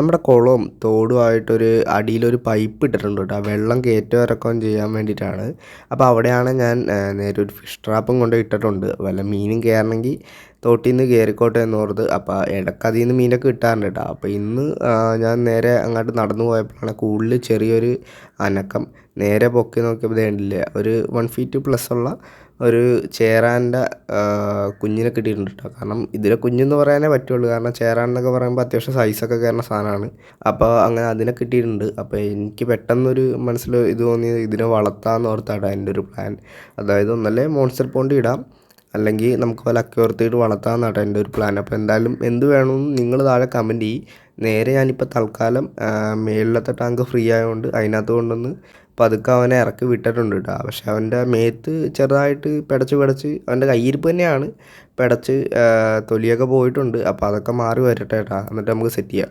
നമ്മുടെ കുളവും തോടുമായിട്ടൊരു അടിയിലൊരു പൈപ്പ് ഇട്ടിട്ടുണ്ട് കേട്ടോ വെള്ളം കയറ്റം ഇറക്കം ചെയ്യാൻ വേണ്ടിയിട്ടാണ്. അപ്പോൾ അവിടെയാണ് ഞാൻ നേരെ ഒരു ഫിഷ് ട്രാപ്പും കൊണ്ട് ഇട്ടിട്ടുണ്ട്. വല്ല മീനും കയറണമെങ്കിൽ തോട്ടിൽ നിന്ന് കയറിക്കോട്ടെ എന്ന് ഓർത്ത് അപ്പോൾ ഇടയ്ക്ക് അതിൽ നിന്ന് മീനൊക്കെ കിട്ടാറുണ്ട് കേട്ടോ അപ്പോൾ ഇന്ന് ഞാൻ നേരെ അങ്ങോട്ട് നടന്നു പോയപ്പോഴാണ് കൂടുതൽ ചെറിയൊരു അനക്കം. നേരെ പൊക്കി നോക്കിയപ്പോൾ കണ്ടില്ലേ ഒരു വൺ ഫീറ്റ് പ്ലസ് ഉള്ള ഒരു ചേരാന്റെ കുഞ്ഞിനെ കിട്ടിയിട്ടുണ്ട് കേട്ടോ കാരണം ഇതിലെ കുഞ്ഞെന്ന് പറയാനേ പറ്റുള്ളൂ. കാരണം ചേരാൻ എന്നൊക്കെ പറയുമ്പോൾ അത്യാവശ്യം സൈസൊക്കെ കയറുന്ന സാധനമാണ്. അപ്പോൾ അങ്ങനെ അതിനെ കിട്ടിയിട്ടുണ്ട്. അപ്പോൾ എനിക്ക് പെട്ടെന്നൊരു മനസ്സിൽ ഇത് തോന്നി ഇതിനെ വളർത്താമെന്ന് ഓർത്താണ് എന്റെ ഒരു പ്ലാൻ അതായത് ഒന്നല്ലേ മോൺസ്റ്റർ പോണ്ട് ഇടാം. അല്ലെങ്കിൽ നമുക്ക് വല്ല അക്യോർത്തിയിട്ട് വളർത്താമെന്നാണ് എന്റെ ഒരു പ്ലാൻ അപ്പോൾ എന്തായാലും എന്ത് വേണമെന്ന് നിങ്ങൾ താഴെ കമന്റ് ചെയ്യും. നേരെ ഞാനിപ്പോൾ തൽക്കാലം മേളിലത്തെ ടാങ്ക് ഫ്രീ ആയതുകൊണ്ട് അതിനകത്ത് കൊണ്ടൊന്ന് പതുക്കെ അവനെ ഇറക്കി വിട്ടിട്ടുണ്ട് കേട്ടോ പക്ഷെ അവന്റെ മേത്ത് ചെറുതായിട്ട് പിടച്ച് പിടച്ച് അവന്റെ കയ്യിരിപ്പ് തന്നെയാണ് പിടച്ച് തൊലിയൊക്കെ പോയിട്ടുണ്ട്. അപ്പോൾ അതൊക്കെ മാറി വരട്ടെ കേട്ടോ എന്നിട്ട് നമുക്ക് സെറ്റ് ചെയ്യാം.